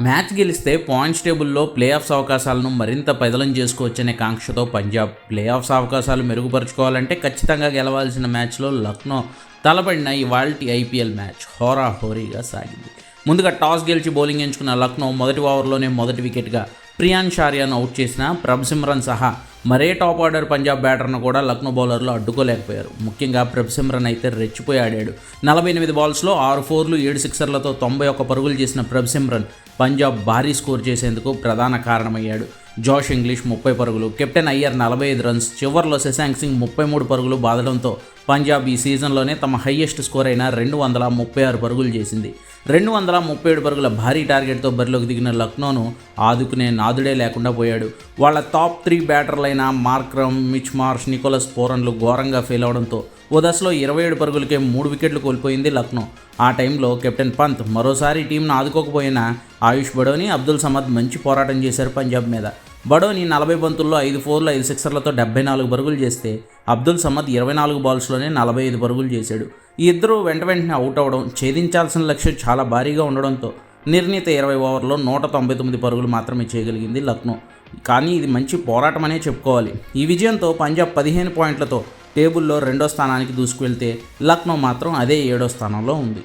Match గెలిస్తే points టేబుల్లో play offs అవకాశాలను మరింత పెదలం చేసుకోవచ్చనే కాంక్షతో పంజాబ్ ప్లే ఆఫ్స్ అవకాశాలు మెరుగుపరుచుకోవాలంటే ఖచ్చితంగా గెలవాల్సిన మ్యాచ్లో లక్నో తలపడిన ఇవాల్టి ఐపీఎల్ మ్యాచ్ హోరా హోరీగా సాగింది. ముందుగా టాస్ గెలిచి బౌలింగ్ ఎంచుకున్న లక్నో మొదటి ఓవర్లోనే మొదటి వికెట్గా ప్రియాన్ షారియాను అవుట్ చేసిన ప్రభసిమ్రన్ సహా మరే టాప్ ఆర్డర్ పంజాబ్ బ్యాటర్ను కూడా లక్నో బౌలర్లు అడ్డుకోలేకపోయారు. ముఖ్యంగా ప్రభ్సిమ్రన్ అయితే రెచ్చిపోయి ఆడాడు. నలభై ఎనిమిది బాల్స్లో ఆరు ఫోర్లు ఏడు సిక్సర్లతో తొంభై ఒక్క పరుగులు చేసిన ప్రభ్సిమ్రన్ పంజాబ్ భారీ స్కోర్ చేసేందుకు ప్రధాన కారణమయ్యాడు. జాష్ ఇంగ్లీష్ ముప్పై పరుగులు కెప్టెన్ అయ్యర్ నలభై ఐదు రన్స్ చివర్లో శశాంక్ సింగ్ ముప్పై మూడు పరుగులు బాదడంతో పంజాబ్ ఈ సీజన్లోనే తమ హయ్యెస్ట్ స్కోర్ అయిన రెండు వందల ముప్పై ఆరు పరుగులు చేసింది. రెండు వందల ముప్పై ఏడు పరుగుల భారీ టార్గెట్తో బరిలోకి దిగిన లక్నోను ఆదుకునే నాదుడే లేకుండా పోయాడు. వాళ్ళ టాప్ త్రీ బ్యాటర్లైన మార్క్రమ్ మిచ్ మార్ష్ నికోలస్ పోరన్లు ఘోరంగా ఫెయిల్ అవడంతో ఓ దశలో ఇరవై ఏడు పరుగులకే మూడు వికెట్లు కోల్పోయింది లక్నో. ఆ టైంలో కెప్టెన్ పంత్ మరోసారి టీంను ఆదుకోకపోయినా ఆయుష్ బడోని అబ్దుల్ సమద్ మంచి పోరాటం చేశారు పంజాబ్ మీద. బడోని నలభై బంతుల్లో ఐదు ఫోర్లు ఐదు సిక్సర్లతో డెబ్బై నాలుగు పరుగులు చేస్తే అబ్దుల్ సమద్ ఇరవై నాలుగు బాల్స్లోనే నలభై ఐదు పరుగులు చేశాడు. ఈ ఇద్దరు వెంట వెంటనే అవుట్ అవ్వడం ఛేదించాల్సిన లక్ష్యం చాలా భారీగా ఉండడంతో నిర్ణీత ఇరవై ఓవర్లో నూట తొంభై తొమ్మిది పరుగులు మాత్రమే చేయగలిగింది లక్నో. కానీ ఇది మంచి పోరాటమనే చెప్పుకోవాలి. ఈ విజయంతో పంజాబ్ పదిహేను పాయింట్లతో టేబుల్లో రెండో స్థానానికి దూసుకువెళ్తే లక్నో మాత్రం అదే ఏడో స్థానంలో ఉంది.